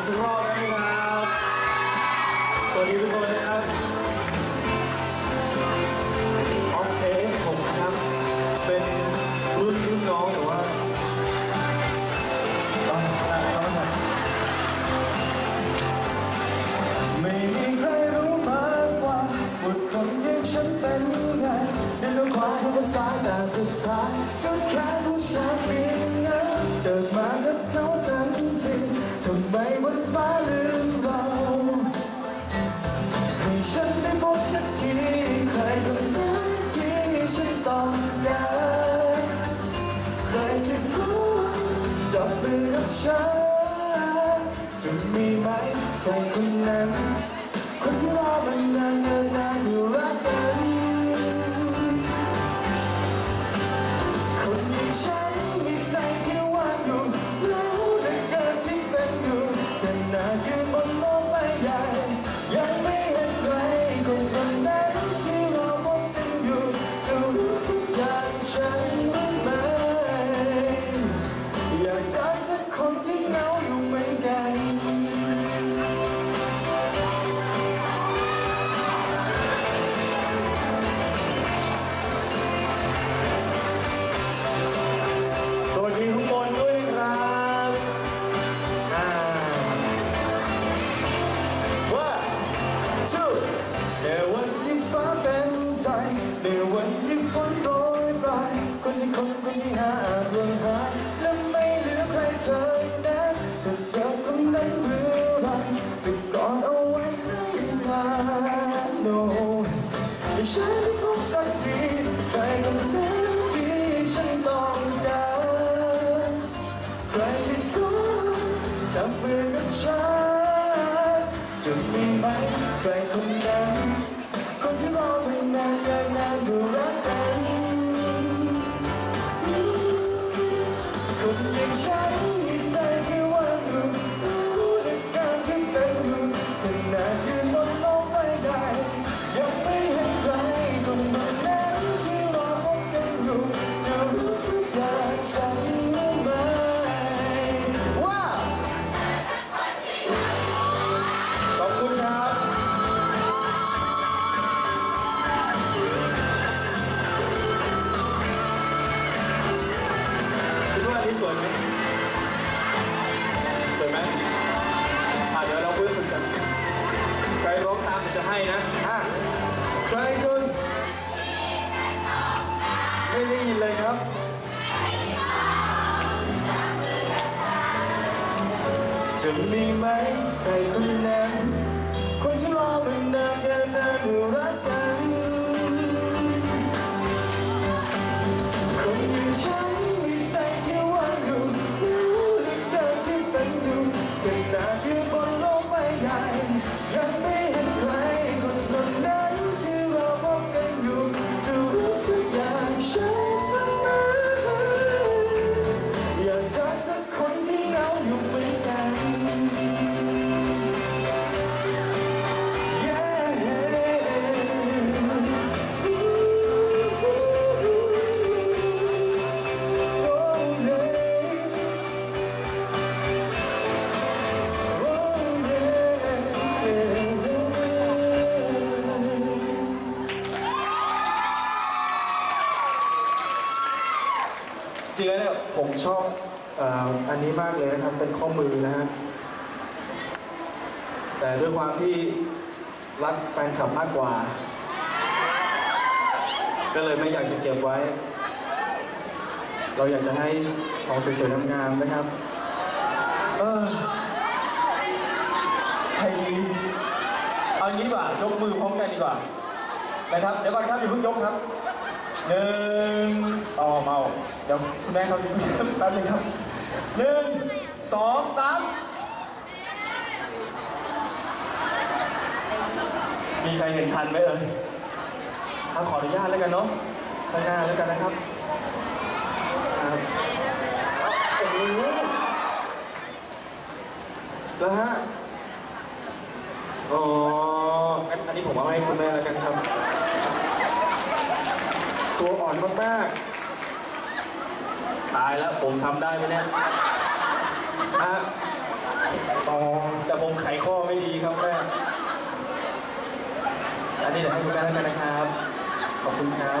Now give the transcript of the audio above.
กสักรอบได้ไหมครับ สวัสดีทุกคนนะครับออฟเอผมนะครับ เป็นรุ่นรุ่นน้องแต่ว่าต้องได้ครับไม่มีใครรู้มากกว่าบุตรคนอย่างฉันเป็นไงในโลกความทุกข์สายแต่สุดท้าย ครคนนั้นคน จะมีไหมใครคนนั้นคนที่รอมานานแค่นานเมื่อรักกัน จริงแล้วเนี่ยผมชอบเอ่ออันนี้มากเลยนะครับ เป็นข้อมือนะฮะ แต่ด้วยความที่รักแฟนคลับมากกว่า ก็เลยไม่อยากจะเก็บไว้ เราอยากจะให้ของสวยๆงามๆนะครับ เออใครดีเอางี้ดีกว่ายกมือพร้อมกันดีกว่า นะครับ เดี๋ยวก่อนครับอย่าเพิ่งยกครับหนึ่ง ดี๋ยวคุณแม่เขาแป๊บนึงครับหนึ่งสองสามมีใครเห็นทันไหมเอ่ยอาขออนุญาตแล้วกันเนาะข้างหน้าแล้วกันนะครับครับโอ้โหแล้วฮะอ๋ออันนี้ผมเอาให้คุณแม่แล้วกันครับ ตัวอ่อนมากๆ ตายแล้วผมทำได้ไหมเนี่ยฮะอ๋อแต่ผมไขข้อไม่ดีครับแม่อันนี้เดี๋ยวให้คุณแม่แล้วกันนะครับ ขอบคุณครับ